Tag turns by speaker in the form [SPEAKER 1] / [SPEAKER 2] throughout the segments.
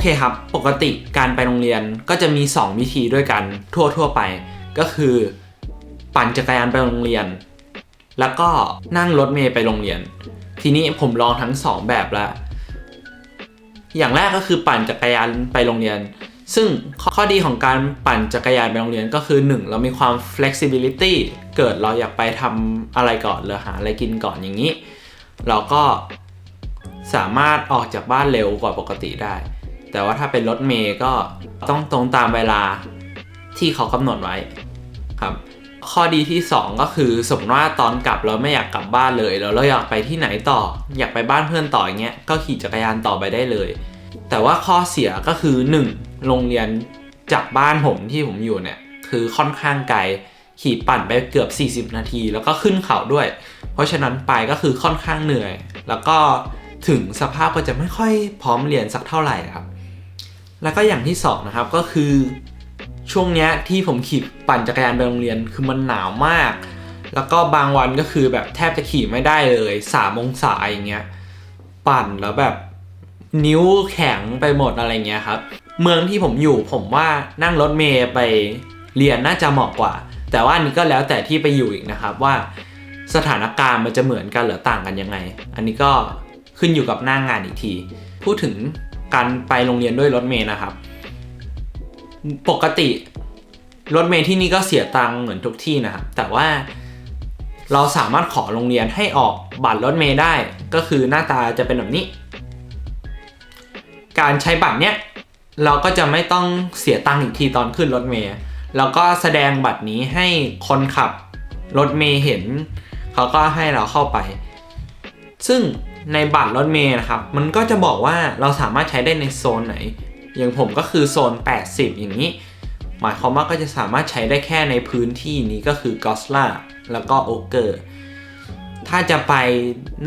[SPEAKER 1] เคครับ ปกติการไปโรงเรียนก็จะมี 2 วิธีด้วยกันทั่วทั่วไป ก็คือ ปั่นจักรยานไปโรงเรียน แล้วก็นั่งรถเมล์ไปโรงเรียน ทีนี้ผมลองทั้ง 2 แบบแล้วอย่างแรกก็คือปั่นจักรยานไปโรงเรียน ซึ่งข้อข้อดีของการปั่นจักรยานไปโรงเรียนก็คือ 1 เรามีความ flexibility เกิดเราอยากไปทำอะไรก่อนหรือหาอะไรกินก่อนอย่างนี้ เราก็สามารถออกจากบ้านเร็วกว่าปกติได้ แต่ว่าถ้าเป็นรถเมย์ก็ต้องตรงตามเวลาที่เขากำหนดไว้ครับ ข้อดีที่ 2 ก็คือสมมติว่าตอนกลับเราไม่อยากกลับบ้านเลยแล้วเราอยากไปที่ไหนต่อ อยากไปบ้านเพื่อนต่ออย่างเงี้ยก็ขี่จักรยานต่อไปได้เลย แต่ว่าข้อเสียก็คือ 1. โรงเรียนจากบ้านผมที่ผมอยู่เนี่ยคือค่อนข้างไกลขี่ปั่นไปเกือบ 40 นาที แล้วก็ขึ้นเขาด้วย เพราะฉะนั้นไปก็คือค่อนข้างเหนื่อย แล้วก็ถึงสภาพก็จะไม่ค่อยพร้อมเรียนสักเท่าไหร่ครับ แล้วก็อย่างที่สองนะครับก็คือช่วงเนี้ยที่ผมขี่ปั่นจักรยานไปโรงเรียนคือมันหนาวมาก แล้วก็บางวันก็คือแบบแทบจะขี่ไม่ได้เลยสามองศาอย่างเงี้ยปั่นแล้วแบบนิ้วแข็งไปหมดอะไรเงี้ยครับ เมืองที่ผมอยู่ผมว่านั่งรถเมย์ไปเรียนน่าจะเหมาะกว่า แต่ว่านนี้ก็แล้วแต่ที่ไปอยู่อีกนะครับว่าสถานการณ์มันจะเหมือนกันหรือต่างกันยังไง อันนี้ก็ขึ้นอยู่กับหน้างงานอีกที พูดถึง การไปโรงเรียนด้วยรถเมย์นะครับ ปกติรถเมย์ที่นี่ก็เสียตังค์เหมือนทุกที่นะครับ แต่ว่าเราสามารถขอโรงเรียนให้ออกบัตรรถเมย์ได้ ก็คือหน้าตาจะเป็นแบบนี้ การใช้บัตรเนี้ยเราก็จะไม่ต้องเสียตังค์อีกทีตอนขึ้นรถเมย์แล้วก็แสดงบัตรนี้ให้คนขับรถเมย์เห็น เขาก็ให้เราเข้าไป ซึ่ง ในบัตรรถเมย์นะครับ มันก็จะบอกว่าเราสามารถใช้ได้ในโซนไหน อย่างผมก็คือโซน 80 อย่างนี้ หมายความว่าก็จะสามารถใช้ได้แค่ในพื้นที่นี้ก็คือกอสลาแล้วก็โอเกอร์ ถ้าจะไป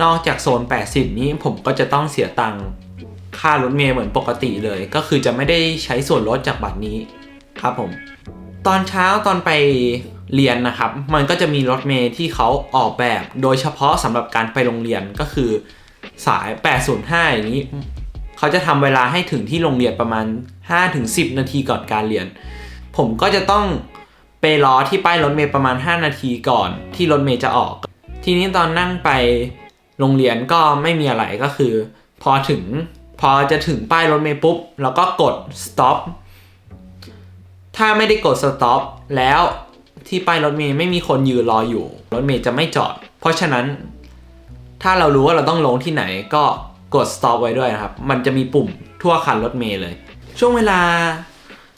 [SPEAKER 1] นอกจากโซน 80 นี้ผมก็จะต้องเสียตังค่ารถเมล์เหมือนปกติเลย ก็คือจะไม่ได้ใช้ส่วนลดจากบัตรนี้ครับผม ตอนเช้าตอนไปเรียนนะครับ มันก็จะมีรถเมล์ที่เขาออกแบบโดยเฉพาะสำหรับการไปโรงเรียนก็คือ สาย 805 อย่างนี้ เขาจะทำเวลาให้ถึงที่โรงเรียนประมาณ 5-10 นาทีก่อนการเรียน ผมก็จะต้องไปรอที่ป้ายรถเมล์ประมาณ 5 นาทีก่อนที่รถเมล์จะออก ทีนี้ตอนนั่งไปโรงเรียนก็ไม่มีอะไรก็คือ พอถึงพอจะถึงป้ายรถเมล์ปุ๊บเราก็กด stop ถ้าไม่ได้กด stop แล้วที่ป้ายรถเมล์ไม่มีคนยืนรออยู่ รถเมล์จะไม่จอด เพราะฉะนั้น ถ้าเรารู้ว่าเราต้องลงที่ไหนก็กด stop ไว้ด้วยนะครับ มันจะมีปุ่มทั่วคันรถเมล์เลย ช่วงเวลา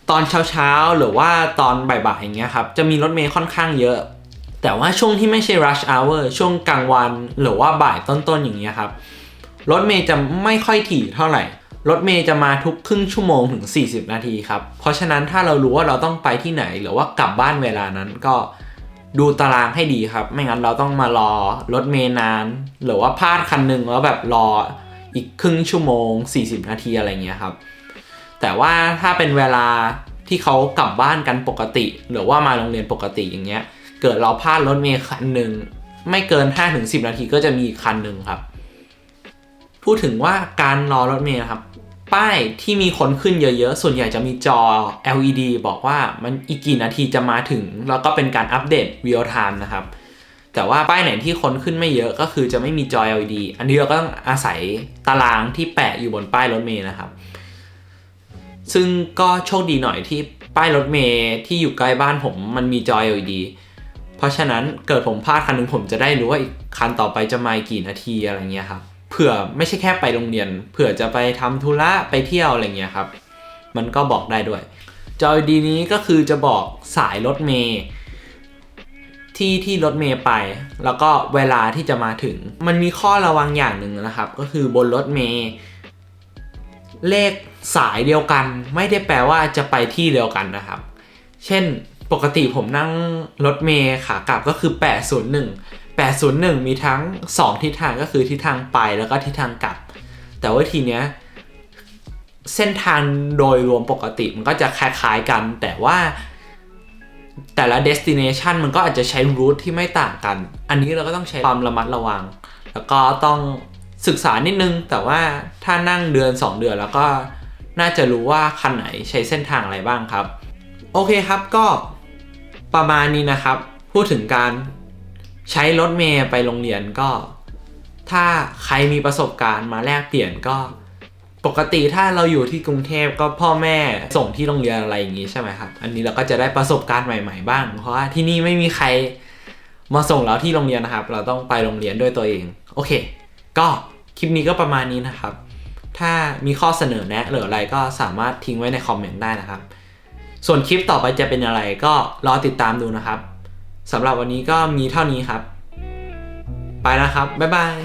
[SPEAKER 1] ตอนเช้าๆ หรือว่าตอนบ่ายๆ อย่างเงี้ยครับ จะมีรถเมล์ค่อนข้างเยอะ แต่ว่าช่วงที่ไม่ใช่ rush hour ช่วงกลางวันหรือว่าบ่ายต้นๆ อย่างเงี้ยครับ รถเมย์จะไม่ค่อยถี่เท่าไหร่ รถเมย์จะมาทุกครึ่งชั่วโมงถึง 40 นาทีครับ เพราะฉะนั้นถ้าเรารู้ว่าเราต้องไปที่ไหน หรือว่ากลับบ้านเวลานั้นก็ ดูตารางให้ดีครับ ไม่งั้นเราต้องมารอรถเมย์นาน หรือว่าพลาดคันหนึ่งแล้วแบบรออีกครึ่งชั่วโมง 40 นาทีอะไรเงี้ยครับ แต่ว่าถ้าเป็นเวลาที่เขากลับบ้านกันปกติ หรือว่ามาโรงเรียนปกติอย่างเงี้ย เกิดเราพลาดรถเมย์คันหนึ่งไม่เกิน 5-10 นาทีก็จะมีอีกคันหนึ่งครับ พูดถึงว่าการรอรถเมล์ครับ ป้ายที่มีคนขึ้นเยอะๆ ส่วนใหญ่จะมีจอ LED บอกว่ามันอีกกี่นาทีจะมาถึง แล้วก็เป็นการอัปเดต real time นะครับ แต่ว่าป้ายไหนที่คนขึ้นไม่เยอะก็คือจะไม่มีจอ LED อันนี้เราก็ต้องอาศัยตารางที่แปะอยู่บนป้ายรถเมล์นะครับ ซึ่งก็โชคดีหน่อยที่ป้ายรถเมล์ที่อยู่ใกล้บ้านผมมันมีจอ LED เพราะฉะนั้นเกิดผมพลาดคันหนึงผมจะได้รู้ว่าอีกคันต่อไปจะมากี่นาทีอะไรเงี้ยครับ ผื่อไม่ใช่แค่ไปโรงเรียน เผื่อจะไปทำธุระไปเที่ยวอะไรเงี้ยครับ มันก็บอกได้ด้วย จอ LED นี้ก็คือจะบอกสายรถเมล์ที่ที่รถเมล์ไป แล้วก็เวลาที่จะมาถึง มันมีข้อระวังอย่างหนึ่งนะครับ ก็คือบนรถเมล์เลขสายเดียวกัน ไม่ได้แปลว่าจะไปที่เดียวกันนะครับ เช่นปกติผมนั่งรถเมล์ขากลับก็คือ 801 801 มีทั้ง 2 ทิศทางก็คือทิศทางไปแล้วก็ทิศทางกลับ แต่ว่าทีเนี้ยเส้นทางโดยรวมปกติมันก็จะคล้ายๆกัน แต่ว่าแต่ละ destination มันก็อาจจะใช้รูทที่ไม่ต่างกัน อันนี้เราก็ต้องใช้ความระมัดระวัง แล้วก็ต้องศึกษานิดนึง แต่ว่าถ้านั่งเดือน 2 เดือนแล้วก็น่าจะรู้ว่าคันไหนใช้เส้นทางอะไรบ้างครับ โอเคครับก็ประมาณนี้นะครับ พูดถึงการ ใช้รถเมย์ไปโรงเรียนก็ ถ้าใครมีประสบการณ์มาแลกเปลี่ยนก็ ปกติถ้าเราอยู่ที่กรุงเทพก็พ่อแม่ส่งที่โรงเรียนอะไรอย่างนี้ใช่ไหมครับ อันนี้เราก็จะได้ประสบการณ์ใหม่ ๆ บ้าง เพราะว่าที่นี่ไม่มีใครมาส่งเราที่โรงเรียนนะครับ เราต้องไปโรงเรียนด้วยตัวเอง โอเค ก็คลิปนี้ก็ประมาณนี้นะครับ ถ้ามีข้อเสนอแนะหรืออะไรก็สามารถทิ้งไว้ในคอมเมนต์ได้นะครับ ส่วนคลิปต่อไปจะเป็นอะไรก็รอติดตามดูนะครับ สำหรับวันนี้ก็มีเท่านี้ครับ ไปแล้วครับ บ๊ายบาย